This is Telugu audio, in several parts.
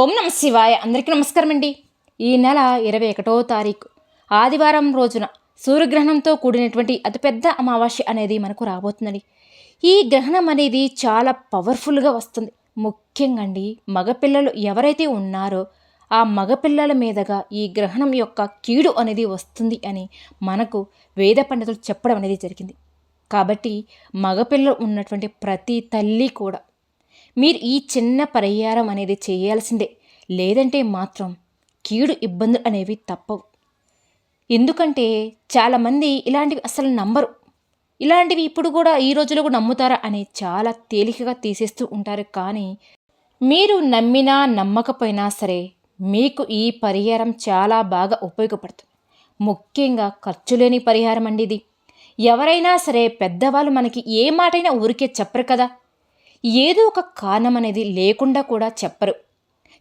ఓం నమ శివాయ. అందరికీ నమస్కారం అండి. ఈ నెల ఇరవై ఒకటో తారీఖు. ఆదివారం రోజున సూర్యగ్రహణంతో కూడినటువంటి అతిపెద్ద అమావాస్య అనేది మనకు రాబోతుందండి. ఈ గ్రహణం అనేది చాలా పవర్ఫుల్గా వస్తుంది. ముఖ్యంగా అండి మగపిల్లలు ఎవరైతే ఉన్నారో ఆ మగపిల్లల మీదుగా ఈ గ్రహణం యొక్క కీడు అనేది వస్తుంది అని మనకు వేద పండితులు చెప్పడం అనేది జరిగింది. కాబట్టి మగపిల్లలు ఉన్నటువంటి ప్రతి తల్లి కూడా మీరు ఈ చిన్న పరిహారం అనేది చేయాల్సిందే. లేదంటే మాత్రం కీడు ఇబ్బందులు అనేవి తప్పవు. ఎందుకంటే చాలామంది ఇలాంటివి అసలు నమ్మరు. ఇలాంటివి ఇప్పుడు కూడా ఈ రోజులో కూడా నమ్ముతారా అని చాలా తేలికగా తీసేస్తూ ఉంటారు. కానీ మీరు నమ్మినా నమ్మకపోయినా సరే మీకు ఈ పరిహారం చాలా బాగా ఉపయోగపడుతుంది. ముఖ్యంగా ఖర్చు లేని పరిహారం అండి ఇది. ఎవరైనా సరే పెద్దవాళ్ళు మనకి ఏ మాటైనా ఊరికే చెప్పరు కదా. ఏదో ఒక కారణం అనేది లేకుండా కూడా చెప్పరు.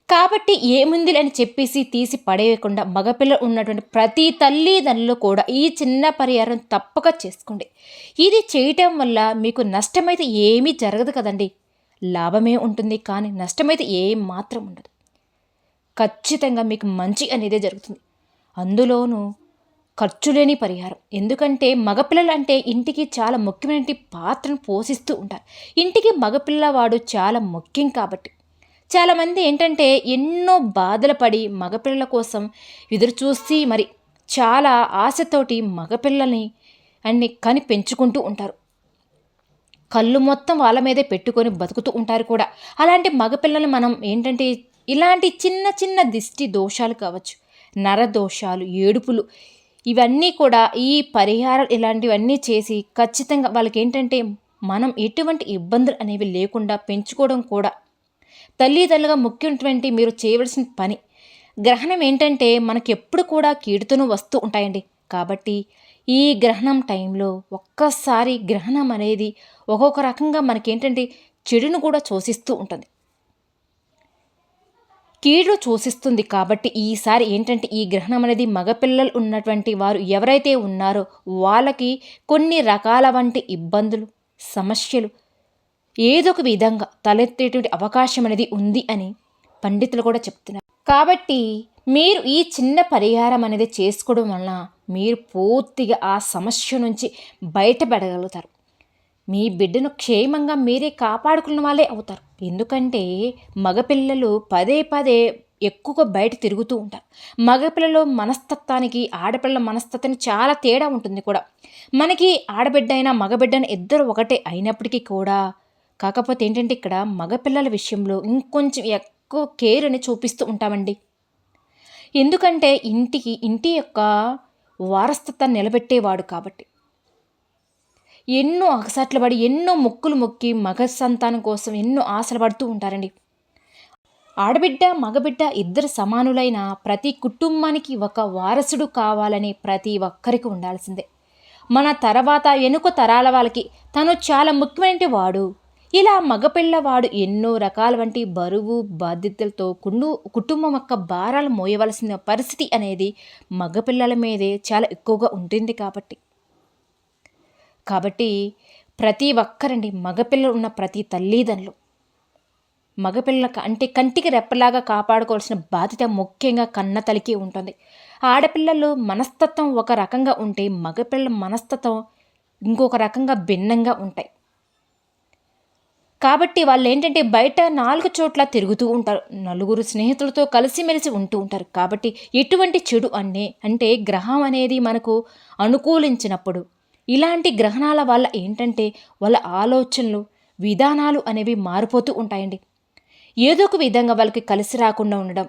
కాబట్టి ఏముంది అని చెప్పేసి తీసి పడేయకుండా మగపిల్ల ఉన్నటువంటి ప్రతి తల్లిదండ్రులు కూడా ఈ చిన్న పరిహారం తప్పక చేసుకోండి. ఇది చేయటం వల్ల మీకు నష్టమైతే ఏమీ జరగదు కదండి. లాభమే ఉంటుంది కానీ నష్టమైతే ఏం మాత్రం ఉండదు. ఖచ్చితంగా మీకు మంచి అనేదే జరుగుతుంది. అందులోనూ ఖర్చు లేని పరిహారం. ఎందుకంటే మగపిల్లలు అంటే ఇంటికి చాలా ముఖ్యమైన పాత్రను పోషిస్తూ ఉంటారు. ఇంటికి మగపిల్లవాడు చాలా ముఖ్యం కాబట్టి. చాలామంది ఏంటంటే ఎన్నో బాధలు పడి మగపిల్లల కోసం ఎదురు చూసి మరి చాలా ఆశతోటి మగపిల్లల్ని అన్ని కని పెంచుకుంటూ ఉంటారు. కళ్ళు మొత్తం వాళ్ళ మీదే పెట్టుకొని బతుకుతూ ఉంటారు కూడా. అలాంటి మగపిల్లల్ని మనం ఏంటంటే ఇలాంటి చిన్న చిన్న దిష్టి దోషాలు కావచ్చు. నరదోషాలు ఏడుపులు ఇవన్నీ కూడా ఈ పరిహారం ఇలాంటివన్నీ చేసి ఖచ్చితంగా వాళ్ళకి ఏంటంటే మనం ఎటువంటి ఇబ్బందులు అనేవి లేకుండా పెంచుకోవడం కూడా. తల్లిదండ్రులుగా ముఖ్యమైనటువంటి మీరు చేయవలసిన పని. గ్రహణం ఏంటంటే మనకి ఎప్పుడు కూడా కీడుతూనే వస్తూ ఉంటాయండి. కాబట్టి ఈ గ్రహణం టైంలో ఒక్కసారి గ్రహణం అనేది ఒక్కొక్క రకంగా మనకేంటంటే చెడును కూడా శోషిస్తూ ఉంటుంది. కీడు చూసిస్తుంది కాబట్టి ఈసారి ఏంటంటే ఈ గ్రహణం అనేది మగపిల్లలు ఉన్నటువంటి వారు ఎవరైతే ఉన్నారో వాళ్ళకి కొన్ని రకాల వంటి ఇబ్బందులు సమస్యలు ఏదో ఒక విధంగా తలెత్తేటువంటి అవకాశం అనేది ఉంది అని పండితులు కూడా చెప్తున్నారు. కాబట్టి మీరు ఈ చిన్న పరిహారం అనేది చేసుకోవడం వలన మీరు పూర్తిగా ఆ సమస్య నుంచి బయటపడగలుగుతారు. మీ బిడ్డను క్షేమంగా మీరే కాపాడుకున్న వాళ్ళే అవుతారు. ఎందుకంటే మగపిల్లలు పదే పదే ఎక్కువగా బయట తిరుగుతూ ఉంటారు. మగపిల్లల మనస్తత్వానికి ఆడపిల్లల మనస్తత్వానికి చాలా తేడా ఉంటుంది కూడా. మనకి ఆడబిడ్డ అయినా మగబిడ్డ ఇద్దరు ఒకటే అయినప్పటికీ కూడా కాకపోతే ఏంటంటే ఇక్కడ మగపిల్లల విషయంలో ఇంకొంచెం ఎక్కువ కేర్ అని చూపిస్తూ ఉంటామండి. ఎందుకంటే ఇంటికి ఇంటి యొక్క వారసత్వాన్ని నిలబెట్టేవాడు కాబట్టి. ఎన్నో అగసాట్లు పడి ఎన్నో మొక్కులు మొక్కి మగ సంతానం కోసం ఎన్నో ఆశలు పడుతూ ఉంటారండి. ఆడబిడ్డ మగబిడ్డ ఇద్దరు సమానులైన ప్రతి కుటుంబానికి ఒక వారసుడు కావాలని ప్రతి ఒక్కరికి ఉండాల్సిందే. మన తర్వాత వెనుక తరాల వాళ్ళకి తను చాలా ముఖ్యమైన వాడు. ఇలా మగపిల్లవాడు ఎన్నో రకాల వంటి బరువు బాధ్యతలతో కుండు కుటుంబం యొక్క భారాలు మోయవలసిన పరిస్థితి అనేది మగపిల్లల మీదే చాలా ఎక్కువగా ఉంటుంది కాబట్టి. కాబట్టి ప్రతి ఒక్కరండి మగపిల్లలు ఉన్న ప్రతి తల్లిదండ్రులు మగపిల్లలకు అంటే కంటికి రెప్పలాగా కాపాడుకోవాల్సిన బాధ్యత ముఖ్యంగా కన్న తలికి ఉంటుంది. ఆడపిల్లలు మనస్తత్వం ఒక రకంగా ఉంటే మగపిల్లల మనస్తత్వం ఇంకొక రకంగా భిన్నంగా ఉంటాయి. కాబట్టి వాళ్ళు ఏంటంటే బయట నాలుగు చోట్ల తిరుగుతూ ఉంటారు. నలుగురు స్నేహితులతో కలిసిమెలిసి ఉంటూ ఉంటారు. కాబట్టి ఎటువంటి చెడు అనే అంటే గ్రహం అనేది మనకు అనుకూలించినప్పుడు ఇలాంటి గ్రహణాల వల్ల ఏంటంటే వాళ్ళ ఆలోచనలు విధానాలు అనేవి మారిపోతూ ఉంటాయండి. ఏదో ఒక విధంగా వాళ్ళకి కలిసి రాకుండా ఉండడం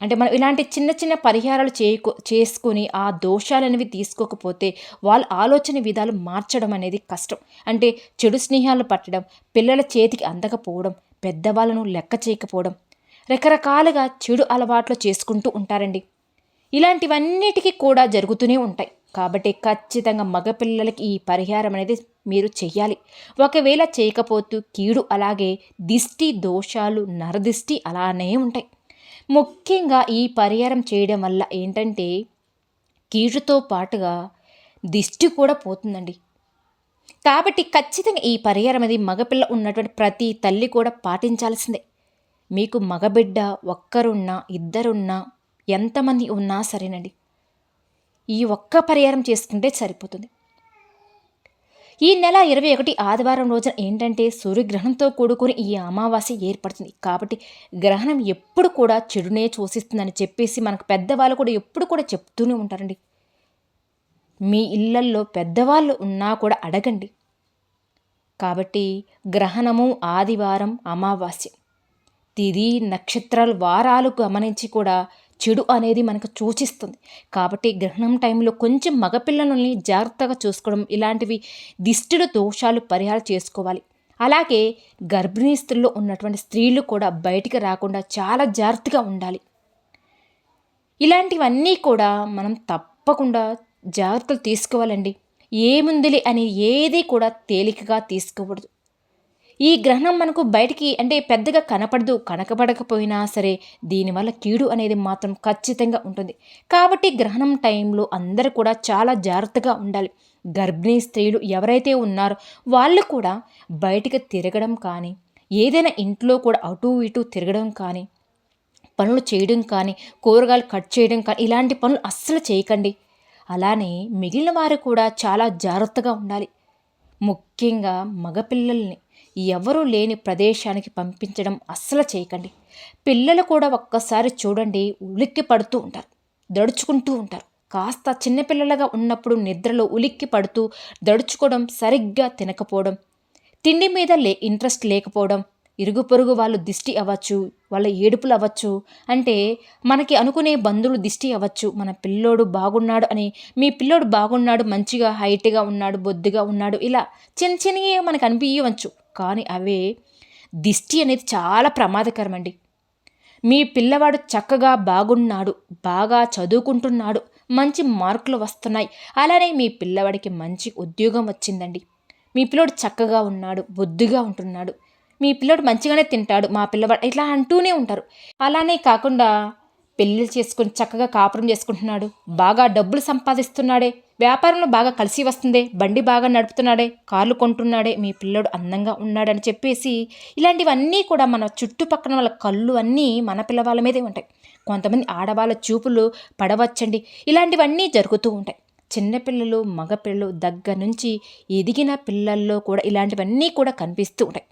అంటే మనం ఇలాంటి చిన్న చిన్న పరిహారాలు చేయకు చేసుకుని ఆ దోషాలు అనేవి తీసుకోకపోతే వాళ్ళ ఆలోచన విధాలు మార్చడం అనేది కష్టం. అంటే చెడు స్నేహాలు పట్టడం పిల్లల చేతికి అందకపోవడం పెద్దవాళ్ళను లెక్క చేయకపోవడం రకరకాలుగా చెడు అలవాట్లు చేసుకుంటూ ఉంటారండి. ఇలాంటివన్నిటికీ కూడా జరుగుతూనే ఉంటాయి. కాబట్టి ఖచ్చితంగా మగపిల్లలకి ఈ పరిహారం అనేది మీరు చెయ్యాలి. ఒకవేళ చేయకపోతూ కీడు అలాగే దిష్టి దోషాలు నరదిష్టి అలానే ఉంటాయి. ముఖ్యంగా ఈ పరిహారం చేయడం వల్ల ఏంటంటే కీడుతో పాటుగా దిష్టి కూడా పోతుందండి. కాబట్టి ఖచ్చితంగా ఈ పరిహారం అనేది మగపిల్ల ఉన్నటువంటి ప్రతి తల్లి కూడా పాటించాల్సిందే. మీకు మగబిడ్డ ఒక్కరున్నా ఇద్దరున్నా ఎంతమంది ఉన్నా సరేనండి. ఈ ఒక్క పరిహారం చేసుకుంటే సరిపోతుంది. ఈ నెల ఇరవై ఒకటి ఆదివారం రోజున ఏంటంటే సూర్యగ్రహణంతో కూడుకుని ఈ అమావాస్య ఏర్పడుతుంది. కాబట్టి గ్రహణం ఎప్పుడు కూడా చెడునే చూసిస్తుందని చెప్పేసి మనకు పెద్దవాళ్ళు కూడా ఎప్పుడు కూడా చెప్తూనే ఉంటారండి. మీ ఇళ్ళల్లో పెద్దవాళ్ళు ఉన్నా కూడా అడగండి. కాబట్టి గ్రహణము ఆదివారం అమావాస్య. తిది నక్షత్రాలు వారాలు గమనించి కూడా చెడు అనేది మనకు సూచిస్తుంది. కాబట్టి గ్రహణం టైంలో కొంచెం మగపిల్లలని జాగ్రత్తగా చూసుకోవడం ఇలాంటివి దిష్టిలో దోషాలు పరిహారం చేసుకోవాలి. అలాగే గర్భిణీ స్త్రీలో ఉన్నటువంటి స్త్రీలు కూడా బయటికి రాకుండా చాలా జాగ్రత్తగా ఉండాలి. ఇలాంటివన్నీ కూడా మనం తప్పకుండా జాగ్రత్తలు తీసుకోవాలండి. ఏముందిలే అని ఏది కూడా తేలికగా తీసుకోకూడదు. ఈ గ్రహణం మనకు బయటికి అంటే పెద్దగా కనపడదు కనకపడకపోయినా సరే దీనివల్ల కీడు అనేది మాత్రం ఖచ్చితంగా ఉంటుంది. కాబట్టి గ్రహణం టైంలో అందరూ కూడా చాలా జాగ్రత్తగా ఉండాలి. గర్భిణీ స్త్రీలు ఎవరైతే ఉన్నారో వాళ్ళు కూడా బయటికి తిరగడం కానీ ఏదైనా ఇంట్లో కూడా అటు ఇటు తిరగడం కానీ పనులు చేయడం కానీ కూరగాయలు కట్ చేయడం కానీ ఇలాంటి పనులు అస్సలు చేయకండి. అలానే మిగిలిన వారు కూడా చాలా జాగ్రత్తగా ఉండాలి. ముఖ్యంగా మగపిల్లల్ని ఎవరూ లేని ప్రదేశానికి పంపించడం అస్సలు చేయకండి. పిల్లలు కూడా ఒక్కసారి చూడండి ఉలిక్కి పడుతూ ఉంటారు దడుచుకుంటూ ఉంటారు. కాస్త చిన్నపిల్లలుగా ఉన్నప్పుడు నిద్రలో ఉలిక్కి పడుతూ దడుచుకోవడం సరిగ్గా తినకపోవడం తిండి మీద లే ఇంట్రెస్ట్ లేకపోవడం ఇరుగు పొరుగు వాళ్ళు దిష్టి అవ్వచ్చు వాళ్ళ ఏడుపులు అవ్వచ్చు అంటే మనకి అనుకునే బంధువులు దిష్టి అవ్వచ్చు. మన పిల్లోడు బాగున్నాడు అని మీ పిల్లోడు బాగున్నాడు మంచిగా హైట్గా ఉన్నాడు బొద్దుగా ఉన్నాడు ఇలా చిన్న చిన్నవి మనకు అనిపించవచ్చు. కానీ అవే దిష్టి అనేది చాలా ప్రమాదకరం అండి మీ పిల్లవాడు చక్కగా బాగున్నాడు బాగా చదువుకుంటున్నాడు మంచి మార్కులు వస్తున్నాయి. అలానే మీ పిల్లవాడికి మంచి ఉద్యోగం వచ్చిందండి. మీ పిల్లోడు చక్కగా ఉన్నాడు బొద్దుగా ఉంటున్నాడు. మీ పిల్లడు మంచిగానే తింటాడు మా పిల్లవాడు ఇట్లా అంటూనే ఉంటారు. అలానే కాకుండా పెళ్ళిళ్ళు చేసుకుని చక్కగా కాపురం చేసుకుంటున్నాడు. బాగా డబ్బులు సంపాదిస్తున్నాడే. వ్యాపారంలో బాగా కలిసి వస్తుందే. బండి బాగా నడుపుతున్నాడే. కార్లు కొంటున్నాడే. మీ పిల్లడు అందంగా ఉన్నాడని చెప్పేసి ఇలాంటివన్నీ కూడా మన చుట్టుపక్కల వాళ్ళ కళ్ళు అన్నీ మన పిల్లవాళ్ళ మీదే ఉంటాయి. కొంతమంది ఆడవాళ్ళ చూపులు పడవచ్చండి. ఇలాంటివన్నీ జరుగుతూ ఉంటాయి. చిన్నపిల్లలు మగపిల్లలు దగ్గర నుంచి ఎదిగిన పిల్లల్లో కూడా ఇలాంటివన్నీ కూడా కనిపిస్తూ ఉంటాయి.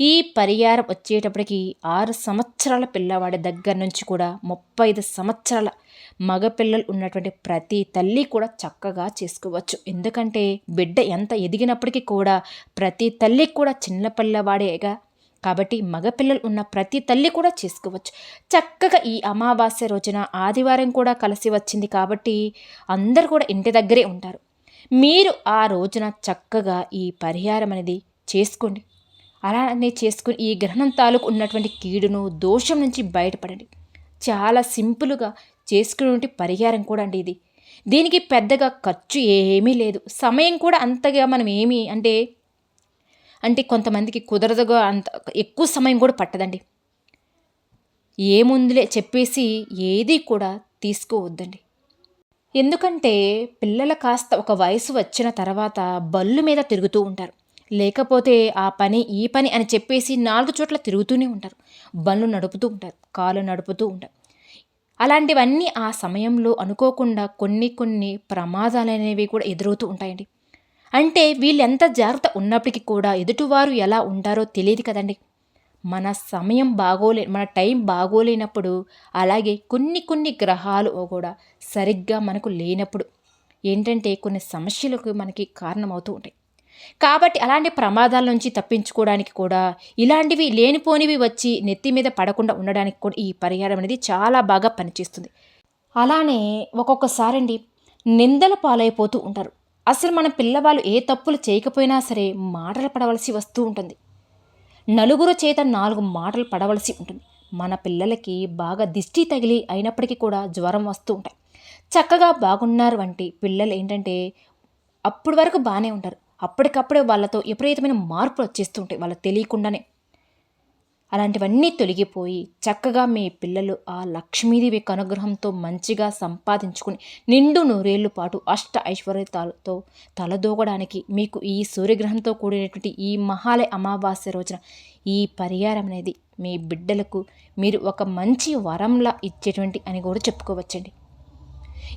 ఈ పరిహారం వచ్చేటప్పటికి ఆరు సంవత్సరాల పిల్లవాడి దగ్గర నుంచి కూడా ముప్పై ఐదు సంవత్సరాల మగపిల్లలు ఉన్నటువంటి ప్రతి తల్లి కూడా చక్కగా చేసుకోవచ్చు. ఎందుకంటే బిడ్డ ఎంత ఎదిగినప్పటికీ కూడా ప్రతి తల్లికి కూడా చిన్న పిల్లవాడేగా కాబట్టి మగపిల్లలు ఉన్న ప్రతి తల్లి కూడా చేసుకోవచ్చు. చక్కగా ఈ అమావాస్య రోజున ఆదివారం కూడా కలిసి వచ్చింది కాబట్టి అందరు కూడా ఇంటి దగ్గరే ఉంటారు. మీరు ఆ రోజున చక్కగా ఈ పరిహారం అనేది చేసుకోండి. అలానే చేసుకుని ఈ గ్రహణం తాలూకు ఉన్నటువంటి కీడును దోషం నుంచి బయటపడండి. చాలా సింపుల్గా చేసుకునే పరిహారం కూడా అండి ఇది. దీనికి పెద్దగా ఖర్చు ఏమీ లేదు. సమయం కూడా అంతగా మనం ఏమీ అంటే అంటే కొంతమందికి కుదరదుగా అంత ఎక్కువ సమయం కూడా పట్టదండి. ఏముందిలే చెప్పేసి ఏది కూడా తీసుకోవద్దండి. ఎందుకంటే పిల్లల కాస్త ఒక వయసు వచ్చిన తర్వాత బళ్ళు మీద తిరుగుతూ ఉంటారు. లేకపోతే ఆ పని ఈ పని అని చెప్పేసి నాలుగు చోట్ల తిరుగుతూనే ఉంటారు. బండ్లు నడుపుతూ ఉంటారు కాలు నడుపుతూ ఉంటారు. అలాంటివన్నీ ఆ సమయంలో అనుకోకుండా కొన్ని కొన్ని ప్రమాదాలు అనేవి కూడా ఎదురవుతూ ఉంటాయండి. అంటే వీళ్ళెంత జాగ్రత్త ఉన్నప్పటికీ కూడా ఎదుటివారు ఎలా ఉంటారో తెలియదు కదండి. మన సమయం బాగోలే మన టైం బాగోలేనప్పుడు అలాగే కొన్ని కొన్ని గ్రహాలు కూడా సరిగ్గా మనకు లేనప్పుడు ఏంటంటే కొన్ని సమస్యలకు మనకి కారణమవుతూ ఉంటాయి. కాబట్టి అలాంటి ప్రమాదాల నుంచి తప్పించుకోవడానికి కూడా ఇలాంటివి లేనిపోనివి వచ్చి నెత్తి మీద పడకుండా ఉండడానికి కూడా ఈ పరిహారం అనేది చాలా బాగా పనిచేస్తుంది. అలానే ఒక్కొక్కసారి అండి నిందల పాలైపోతూ ఉంటారు. అసలు మన పిల్లవాళ్ళు ఏ తప్పులు చేయకపోయినా సరే మాటలు పడవలసి వస్తూ ఉంటుంది. నలుగురు చేత నాలుగు మాటలు పడవలసి ఉంటుంది. మన పిల్లలకి బాగా దిష్టి తగిలి అయినప్పటికీ కూడా జ్వరం వస్తూ ఉంటాయి. చక్కగా బాగున్నారు వంటి పిల్లలు ఏంటంటే అప్పటి వరకు బాగానే ఉంటారు. అప్పటికప్పుడే వాళ్ళతో విపరీతమైన మార్పులు వచ్చేస్తుంటాయి. వాళ్ళకి తెలియకుండానే. అలాంటివన్నీ తొలగిపోయి చక్కగా మీ పిల్లలు ఆ లక్ష్మీదేవి కనుగ్రహంతో మంచిగా సంపాదించుకుని నిండు నూరేళ్ళ పాటు అష్ట ఐశ్వర్యతాలతో తలదూగడానికి మీకు ఈ సూర్యగ్రహంతో కూడినటువంటి ఈ మహాలయ అమావాస్య రోజున ఈ పరిహారం అనేది మీ బిడ్డలకు మీరు ఒక మంచి వరంలా ఇచ్చేటువంటి అని కూడా చెప్పుకోవచ్చండి.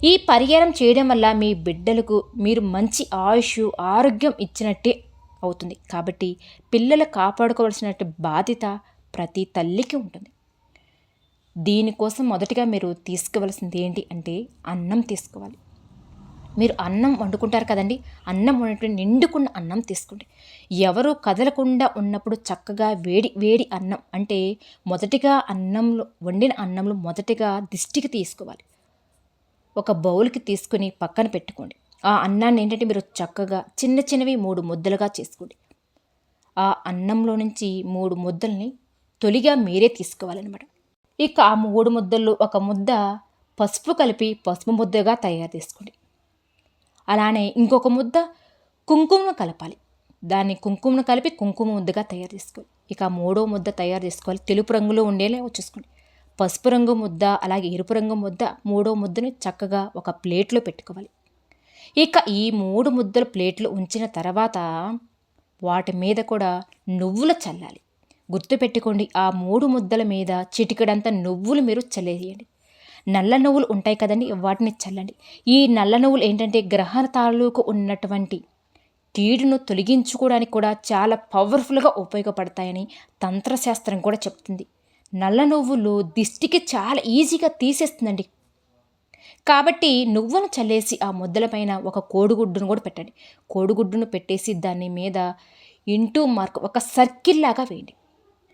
ఈ పరిహారం చేయడం వల్ల మీ బిడ్డలకు మీరు మంచి ఆయుష్ ఆరోగ్యం ఇచ్చినట్టే అవుతుంది. కాబట్టి పిల్లలు కాపాడుకోవాల్సిన బాధ్యత ప్రతి తల్లికి ఉంటుంది. దీనికోసం మొదటిగా మీరు తీసుకోవాల్సింది ఏంటి అంటే అన్నం తీసుకోవాలి. మీరు అన్నం వండుకుంటారు కదండి అన్నం వండుకుని నిండుకున్న అన్నం తీసుకోండి. ఎవరు కదలకుండా ఉన్నప్పుడు చక్కగా వేడి వేడి అన్నం అంటే మొదటిగా అన్నంలో వండిన అన్నంలో మొదటిగా దిష్టికి తీసుకోవాలి. ఒక బౌల్కి తీసుకుని పక్కన పెట్టుకోండి. ఆ అన్నాన్ని ఏంటంటే మీరు చక్కగా చిన్న చిన్నవి మూడు ముద్దలుగా చేసుకోండి. ఆ అన్నంలో నుంచి మూడు ముద్దల్ని తొలిగా మీరే తీసుకోవాలన్నమాట. ఇక ఆ మూడు ముద్దల్లో ఒక ముద్ద పసుపు కలిపి పసుపు ముద్దగా తయారు చేసుకోండి. అలానే ఇంకొక ముద్ద కుంకుమను కలపాలి. దాన్ని కుంకుమను కలిపి కుంకుమ ముద్దగా తయారు చేసుకోవాలి ఇక మూడో ముద్ద తయారు చేసుకోవాలి. తెలుపు రంగులో ఉండేలా చూసుకోండి పసుపు రంగు ముద్ద అలాగే ఎరుపు రంగు ముద్ద మూడో ముద్దని చక్కగా ఒక ప్లేట్లో పెట్టుకోవాలి. ఇక ఈ మూడు ముద్దలు ప్లేట్లు ఉంచిన తర్వాత వాటి మీద కూడా నువ్వులు చల్లాలి. గుర్తుపెట్టుకోండి ఆ మూడు ముద్దల మీద చిటికడంత నువ్వులు మీరు చల్లేయండి నల్ల నువ్వులు ఉంటాయి కదండి వాటిని చల్లండి. ఈ నల్ల నువ్వులు ఏంటంటే గ్రహ తాలూకు ఉన్నటువంటి కీడును తొలగించుకోవడానికి కూడా చాలా పవర్ఫుల్గా ఉపయోగపడతాయని తంత్రశాస్త్రం కూడా చెప్తుంది. నల్ల నువ్వులు దిష్టికి చాలా ఈజీగా తీసేస్తుందండి. కాబట్టి నువ్వును చల్లేసి ఆ ముద్దలపైన ఒక కోడిగుడ్డును కూడా పెట్టండి. కోడిగుడ్డును పెట్టేసి దాని మీద ఇంటూ మార్క్ ఒక సర్కిల్ లాగా వేయండి.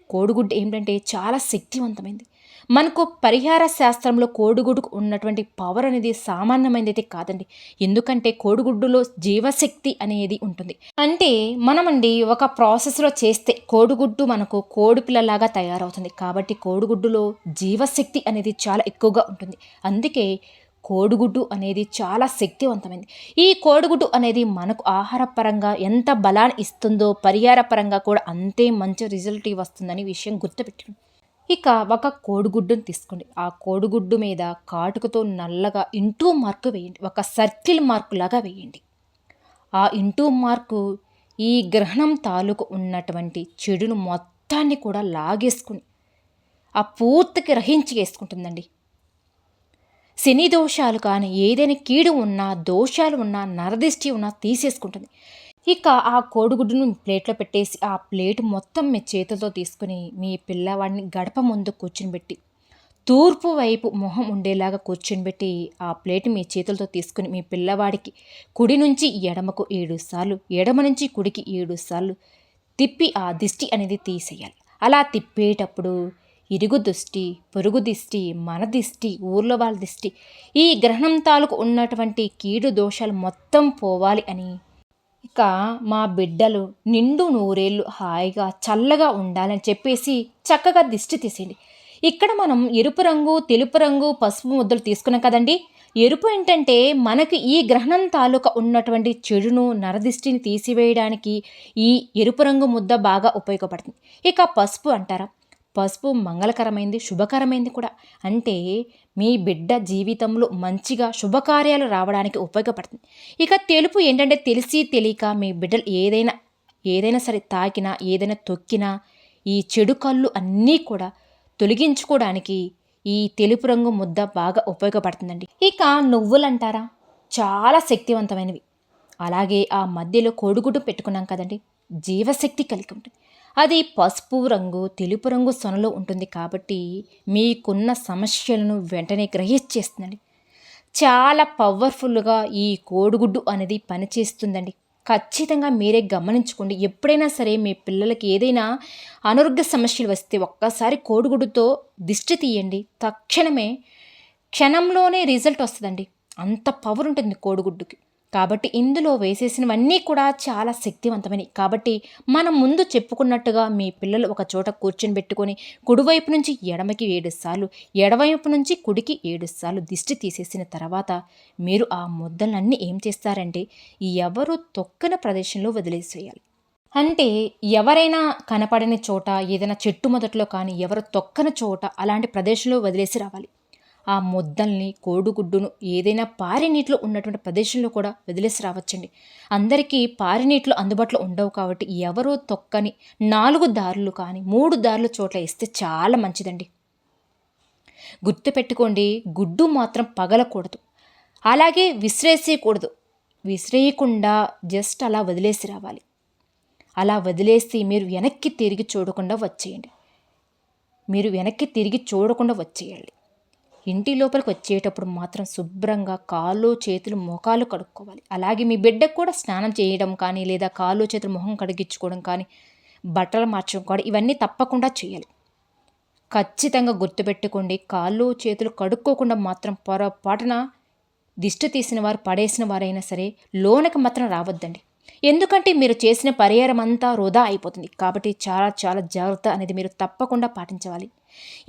కోడిగుడ్డు ఏంటంటే చాలా శక్తివంతమైంది. మనకు పరిహార శాస్త్రంలో కోడిగుడ్డుకు ఉన్నటువంటి పవర్ అనేది సామాన్యమైనది అయితే కాదండి. ఎందుకంటే కోడిగుడ్డులో జీవశక్తి అనేది ఉంటుంది. అంటే మనమండి ఒక ప్రాసెస్లో చేస్తే కోడిగుడ్డు మనకు కోడి పిల్లలాగా తయారవుతుంది. కాబట్టి కోడిగుడ్డులో జీవశక్తి అనేది చాలా ఎక్కువగా ఉంటుంది. అందుకే కోడిగుడ్డు అనేది చాలా శక్తివంతమైంది ఈ కోడిగుడ్డు అనేది మనకు ఆహారపరంగా ఎంత బలాన్ని ఇస్తుందో పరిహారపరంగా కూడా అంతే మంచి రిజల్ట్ వస్తుందని విషయం గుర్తుపెట్టుకుంది ఇక ఒక కోడిగుడ్డును తీసుకోండి. ఆ కోడిగుడ్డు మీద కాటుకతో నల్లగా ఇంటూ మార్కు వేయండి. ఒక సర్కిల్ మార్కు లాగా వేయండి. ఆ ఇంటూ మార్కు ఈ గ్రహణం తాలూకు ఉన్నటువంటి చెడును మొత్తాన్ని కూడా లాగేసుకుని ఆ పూర్తికి రహించి వేసుకుంటుందండి. శని దోషాలు కానీ ఏదైనా కీడు ఉన్నా దోషాలు ఉన్నా నరదిష్టి ఉన్నా తీసేసుకుంటుంది. ఇక ఆ కోడిగుడ్డును ప్లేట్లో పెట్టేసి ఆ ప్లేట్ మొత్తం మీ చేతులతో తీసుకుని మీ పిల్లవాడిని గడప ముందు కూర్చునిబెట్టి తూర్పు వైపు మొహం ఉండేలాగా కూర్చునిబెట్టి ఆ ప్లేట్ మీ చేతులతో తీసుకుని మీ పిల్లవాడికి కుడి నుంచి ఎడమకు ఏడు సార్లు ఎడమ నుంచి కుడికి ఏడు సార్లు తిప్పి ఆ దిష్టి అనేది తీసేయాలి. అలా తిప్పేటప్పుడు ఇరుగు దిష్టి పొరుగు దిష్టి మన దిష్టి ఊర్లో వాళ్ళ దిష్టి ఈ గ్రహణం తాలూకు ఉన్నటువంటి కీడు దోషాలు మొత్తం పోవాలి అని ఇక మా బిడ్డలు నిండు నూరేళ్ళు హాయిగా చల్లగా ఉండాలని చెప్పేసి చక్కగా దిష్టి తీసేయండి ఇక్కడ మనం ఎరుపు రంగు తెలుపు రంగు పసుపు ముద్దలు తీసుకున్నాం కదండి. ఎరుపు ఏంటంటే మనకి ఈ గ్రహణం తాలూకా ఉన్నటువంటి చెడును నరదిష్టిని తీసివేయడానికి ఈ ఎరుపు రంగు ముద్ద బాగా ఉపయోగపడుతుంది. ఇక పసుపు అంటారా? పసుపు మంగళకరమైంది శుభకరమైంది కూడా. అంటే మీ బిడ్డ జీవితంలో మంచిగా శుభకార్యాలు రావడానికి ఉపయోగపడుతుంది. ఇక తెలుపు ఏంటంటే తెలిసి తెలియక మీ బిడ్డలు ఏదైనా ఏదైనా సరే తాకినా ఏదైనా తొక్కినా ఈ చెడు కళ్ళు అన్నీ కూడా తొలగించుకోవడానికి ఈ తెలుపు రంగు ముద్ద బాగా ఉపయోగపడుతుందండి. ఇక నువ్వులు అంటారా? చాలా శక్తివంతమైనవి. అలాగే ఆ మధ్యలో కోడిగుడ్డు పెట్టుకున్నాం కదండి. జీవశక్తి కలిగి ఉంటుంది. అది పసుపు రంగు తెలుపు రంగు సొనలో ఉంటుంది కాబట్టి మీకున్న సమస్యలను వెంటనే గ్రహించేస్తుందండి. చాలా పవర్ఫుల్గా ఈ కోడిగుడ్డు అనేది పనిచేస్తుందండి. ఖచ్చితంగా మీరే గమనించుకోండి. ఎప్పుడైనా సరే మీ పిల్లలకి ఏదైనా అనారోగ్య సమస్యలు వస్తే ఒక్కసారి కోడిగుడ్డుతో దిష్టి తీయండి. తక్షణమే క్షణంలోనే రిజల్ట్ వస్తుందండి. అంత పవర్ ఉంటుంది కోడిగుడ్డుకి. కాబట్టి ఇందులో వేసేసినవన్నీ కూడా చాలా శక్తివంతమైనవి కాబట్టి మనం ముందు చెప్పుకున్నట్టుగా మీ పిల్లలు ఒక చోట కూర్చొని పెట్టుకొని కుడివైపు నుంచి ఎడమకి ఏడు సార్లు ఎడవైపు నుంచి కుడికి ఏడు సార్లు దిష్టి తీసేసిన తర్వాత మీరు ఆ ముద్దలన్నీ ఏం చేస్తారంటే ఎవరు తొక్కన ప్రదేశంలో వదిలేసేయాలి. అంటే ఎవరైనా కనపడని చోట ఏదైనా చెట్టు మొదట్లో కానీ ఎవరు తొక్కన చోట అలాంటి ప్రదేశంలో వదిలేసి రావాలి. ఆ ముద్దల్ని కోడిగుడ్డును ఏదైనా పారి నీటిలో ఉన్నటువంటి ప్రదేశంలో కూడా వదిలేసి రావచ్చండి. అందరికీ పారి నీటిలో అందుబాటులో ఉండవు కాబట్టి ఎవరో తొక్కని నాలుగు దారులు కానీ మూడు దారులు చోట్ల ఇస్తే చాలా మంచిదండి. గుర్తుపెట్టుకోండి గుడ్డు మాత్రం పగలకూడదు. అలాగే విసిరేసేయకూడదు. విసిరేయకుండా జస్ట్ అలా వదిలేసి రావాలి. అలా వదిలేసి మీరు వెనక్కి తిరిగి చూడకుండా వచ్చేయండి. మీరు వెనక్కి తిరిగి చూడకుండా వచ్చేయాలి. ఇంటి లోపలికి వచ్చేటప్పుడు మాత్రం శుభ్రంగా కాళ్ళు చేతులు మొఖాలు కడుక్కోవాలి. అలాగే మీ బిడ్డకు కూడా స్నానం చేయడం కానీ లేదా కాళ్ళు చేతులు మొహం కడిగించుకోవడం కానీ బట్టలు మార్చడం కానీ ఇవన్నీ తప్పకుండా చేయాలి. ఖచ్చితంగా గుర్తుపెట్టుకోండి కాళ్ళు చేతులు కడుక్కోకుండా మాత్రం పొరపాటున దిష్టి తీసిన వారు పడేసిన వారైనా సరే లోనకి మాత్రం రావద్దండి. ఎందుకంటే మీరు చేసిన పరిహారం అంతా వృధా అయిపోతుంది. కాబట్టి చాలా చాలా జాగ్రత్త అనేది మీరు తప్పకుండా పాటించవాలి.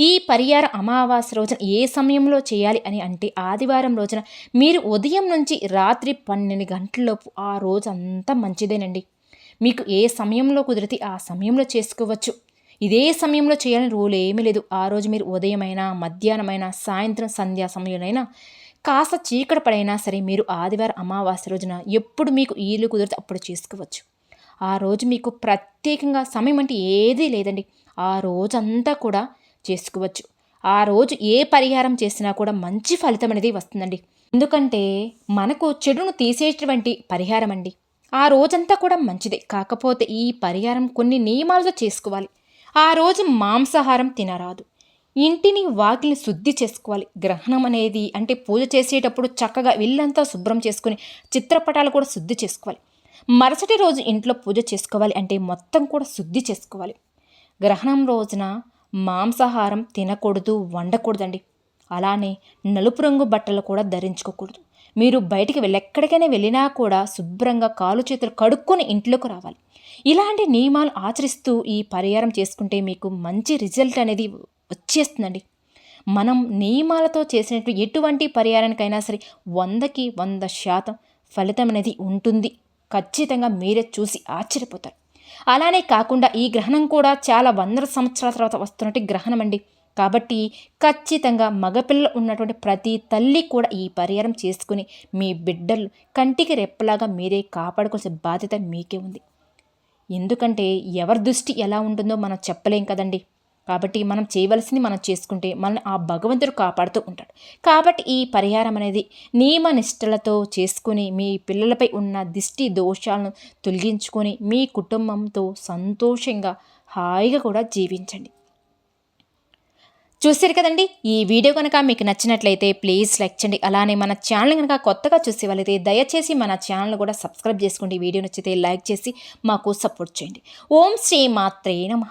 ఈ పరిహారం అమావాస్య రోజున ఏ సమయంలో చేయాలి అని అంటే ఆదివారం రోజున మీరు ఉదయం నుంచి రాత్రి పన్నెండు గంటలలోపు ఆ రోజు అంతా మంచిదేనండి. మీకు ఏ సమయంలో కుదిరితే ఆ సమయంలో చేసుకోవచ్చు. ఇదే సమయంలో చేయాలని రూల్ ఏమీ లేదు. ఆ రోజు మీరు ఉదయమైనా మధ్యాహ్నమైనా సాయంత్రం సంధ్యా సమయంలోనైనా కాస్త చీకటి పడైనా సరే మీరు ఆదివారం అమావాస్య రోజున ఎప్పుడు మీకు ఈలు కుదిరితే అప్పుడు చేసుకోవచ్చు. ఆ రోజు మీకు ప్రత్యేకంగా సమయం అంటే ఏదీ లేదండి. ఆ రోజంతా కూడా చేసుకోవచ్చు. ఆ రోజు ఏ పరిహారం చేసినా కూడా మంచి ఫలితం అనేది వస్తుందండి. ఎందుకంటే మనకు చెడును తీసేటువంటి పరిహారం అండి. ఆ రోజంతా కూడా మంచిదే. కాకపోతే ఈ పరిహారం కొన్ని నియమాలతో చేసుకోవాలి. ఆ రోజు మాంసాహారం తినరాదు. ఇంటిని వాకిలిని శుద్ధి చేసుకోవాలి. గ్రహణం అనేది అంటే పూజ చేసేటప్పుడు చక్కగా ఇల్లంతా శుభ్రం చేసుకుని చిత్రపటాలు కూడా శుద్ధి చేసుకోవాలి. మరుసటి రోజు ఇంట్లో పూజ చేసుకోవాలి అంటే మొత్తం కూడా శుద్ధి చేసుకోవాలి. గ్రహణం రోజున మాంసాహారం తినకూడదు వండకూడదండి. అలానే నలుపు రంగు బట్టలు కూడా ధరించుకోకూడదు. మీరు బయటికి వెళ్ళి ఎక్కడికైనా వెళ్ళినా కూడా శుభ్రంగా కాలు చేతులు కడుక్కొని ఇంట్లోకి రావాలి. ఇలాంటి నియమాలు ఆచరిస్తూ ఈ పరిహారం చేసుకుంటే మీకు మంచి రిజల్ట్ అనేది వచ్చేస్తుందండి. మనం నియమాలతో చేసినట్టు ఎటువంటి పరిహారానికైనా సరే వందకి వంద శాతం ఫలితం అనేది ఉంటుంది. ఖచ్చితంగా మీరే చూసి ఆశ్చర్యపోతారు. అలానే కాకుండా ఈ గ్రహణం కూడా చాలా వందల సంవత్సరాల తర్వాత వస్తున్నట్టు గ్రహణం అండి కాబట్టి ఖచ్చితంగా మగపిల్లలు ఉన్నటువంటి ప్రతి తల్లి కూడా ఈ పరిహారం చేసుకుని మీ బిడ్డలు కంటికి రెప్పలాగా మీరే కాపాడుకోవాల్సిన బాధ్యత మీకే ఉంది. ఎందుకంటే ఎవరి దృష్టి ఎలా ఉంటుందో మనం చెప్పలేం కదండి. కాబట్టి మనం చేయవలసింది మనం చేసుకుంటే మనల్ని ఆ భగవంతుడు కాపాడుతూ ఉంటాడు. కాబట్టి ఈ పరిహారం అనేది నియమ నిష్టలతో చేసుకుని మీ పిల్లలపై ఉన్న దిష్టి దోషాలను తొలగించుకొని మీ కుటుంబంతో సంతోషంగా హాయిగా కూడా జీవించండి. చూసారు కదండి? ఈ వీడియో కనుక మీకు నచ్చినట్లయితే ప్లీజ్ లైక్ చేయండి. అలానే మన ఛానల్ కనుక కొత్తగా చూసే వాళ్ళైతే దయచేసి మన ఛానల్ కూడా సబ్స్క్రైబ్ చేసుకోండి. వీడియో నచ్చితే లైక్ చేసి మాకు సపోర్ట్ చేయండి. ఓం శ్రీ మాత్రే నమ.